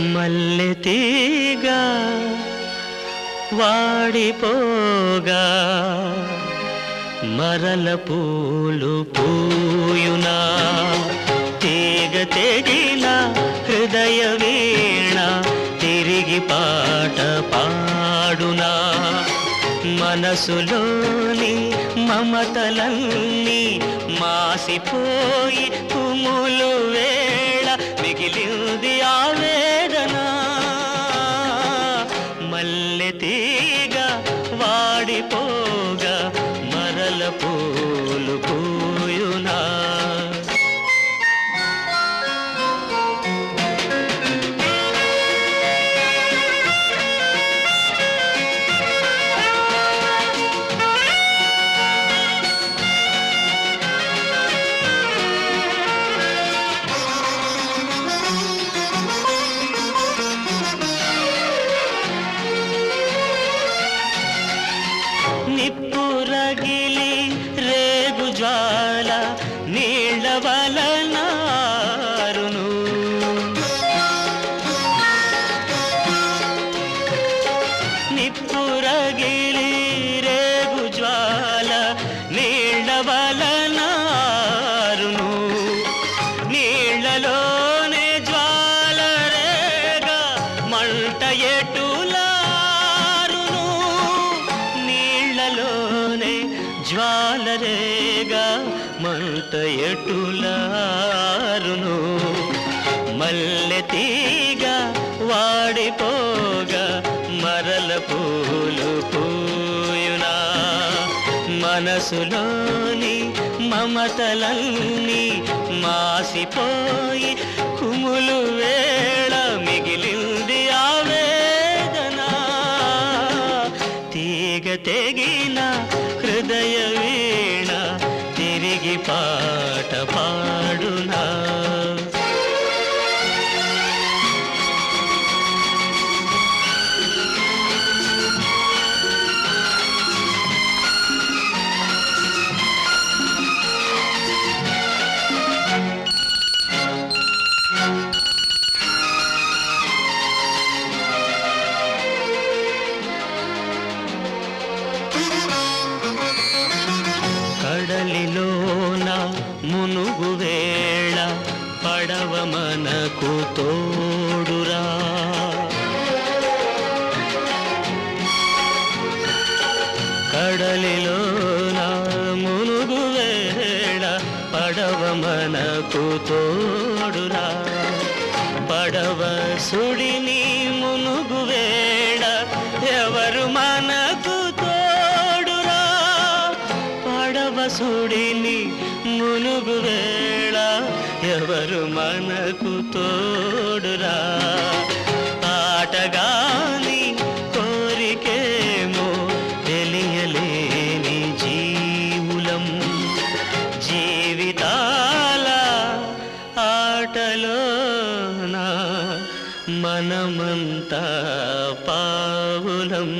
మల్లె తీగ వాడిపోగా మరల పూలు పూయునా. తీగ తెగిన హృదయ వీణ తిరిగి పాట పాడునా. మనసులోని మమతలన్నీ మాసిపోయి కుములు వేళ మిగిలింది ఆ పూలు పూయునా నిప్పురగిలి రేగు జ్వాల నీళ్ళ వలనారును నీళ్ళలోనే జ్వాల రేగా మంట ఎటులారును నీళ్ళలోనే జ్వాలరేగా మంట ఎటులారును మల్లె తీగ పూలు పూయునా. మనసులోని మమతలన్నీ మాసిపోయి కుములు వేళ మిగిలి వేళ పడవ మనకు తోడురా. కడలిలోన మునుగు వేళ పడవ మనకు తోడురా. పడవ సుడిని మునుగు వేళ ఎవరు మా సుడిని మునుగు వేళ ఎవరు మనకు తోడురా? ఆటగాని కోరికేమో తెలియలేని జీవులం. జీవితాల ఆటలోన మనమంతా పావులం.